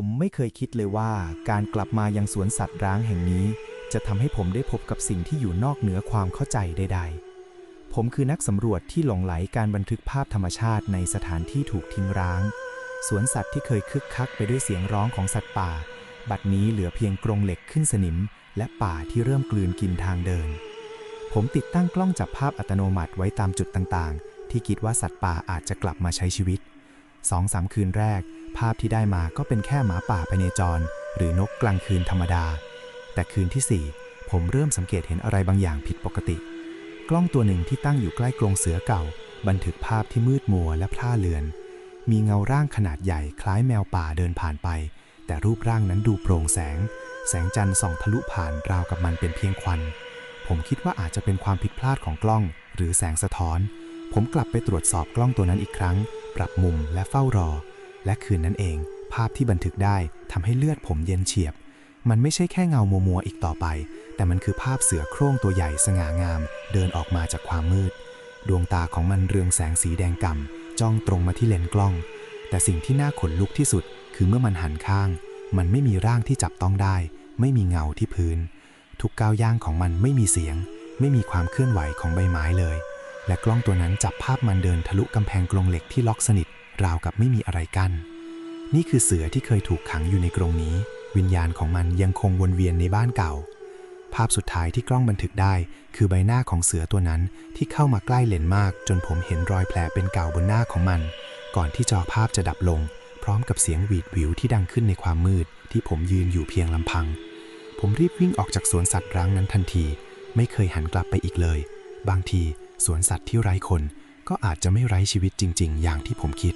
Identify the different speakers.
Speaker 1: ผมไม่เคยคิดเลยว่าการกลับมายังสวนสัตว์ร้างแห่งนี้ จะทำให้ผมได้พบกับสิ่งที่อยู่นอกเหนือความเข้าใจใด ๆ ผมคือนักสำรวจที่หลงไหลการบันทึกภาพธรรมชาติในสถานที่ถูกทิ้งร้าง สวนสัตว์ที่เคยคึกคักไปด้วยเสียงร้องของสัตว์ป่า บัดนี้เหลือเพียงกรงเหล็กขึ้นสนิม และป่าที่เริ่มกลืนกินทางเดิน ผมติดตั้งกล้องจับภาพอัตโนมัติไว้ตามจุดต่างๆ ที่คิดว่าสัตว์ป่าอาจจะกลับมาใช้ชีวิตสองสามคืนแรก ภาพที่ได้มาก็เป็นแค่หมาป่าไปในจร หรือนกกลางคืนธรรมดา แต่คืนที่ 4 ผมเริ่มสังเกตเห็นอะไรบางอย่างผิดปกติ กล้องตัวหนึ่งที่ตั้งอยู่ใกล้กรงเสือเก่า บันทึกภาพที่มืดมัวและพร่าเลือน มีเงาร่างขนาดใหญ่คล้ายแมวป่าเดินผ่านไป แต่รูปร่างนั้นดูโปร่งแสง แสงจันทร์ส่องทะลุผ่านราวกับมันเป็นเพียงควันผมคิดว่าอาจจะเป็นความผิดพลาดของกล้อง หรือแสงสะท้อน ผมกลับไปตรวจสอบกล้องตัวนั้นอีกครั้ง ปรับมุมและเฝ้ารอ และคืนนั้นเอง ภาพที่บันทึกได้ทำให้เลือดผมเย็นเฉียบ มันไม่ใช่แค่เงามัวมัวๆอีกต่อไป แต่มันคือภาพเสือโคร่งตัวใหญ่สง่างาม เดินออกมาจากความมืด ดวงตาของมันเรืองแสงสีแดงก่ำจ้องตรงมาที่เลนส์กล้อง แต่สิ่งที่น่าขนลุกที่สุด คือเมื่อมันหันข้าง มันไม่มีร่างที่จับต้องได้ ไม่มีเงาที่พื้น ทุกก้าวย่างของมันไม่มีเสียง ไม่มีความเคลื่อนไหวของใบไม้เลย และกล้องตัวนั้นจับภาพมันเดินทะลุกำแพงกรงเหล็กที่ล็อกสนิท ราวกับไม่มีอะไรกัน้นนี่คือเสือที่เคยถูกขังอยู่ในกรงนี้ วิญญาณของมันยังคงวนเวียนในบ้านเก่า ภาพสุดท้ายที่กล้องบันทึกได้ คือใบหน้าของเสือตัวนั้นที่เข้ามาใกล้เลนมาก จนผมเห็นรอยแผลเป็นเก่าบนหน้าของมัน ก่อนที่จอภาพจะดับลง พร้อมกับเสียงหวีดหวิวที่ดังขึ้นในความมืด ที่ผมยืนอยู่เพียงลำพัง ผมรีบวิ่งออกจากสวนสัตว์ร้างนั้นทันที ไม่เคยหันกลับไปอีกเลย บางที สวนสัตว์ที่ไร้คนก็อาจจะไม่ไร้ชีวิตจริง ๆ อย่างที่ผมคิด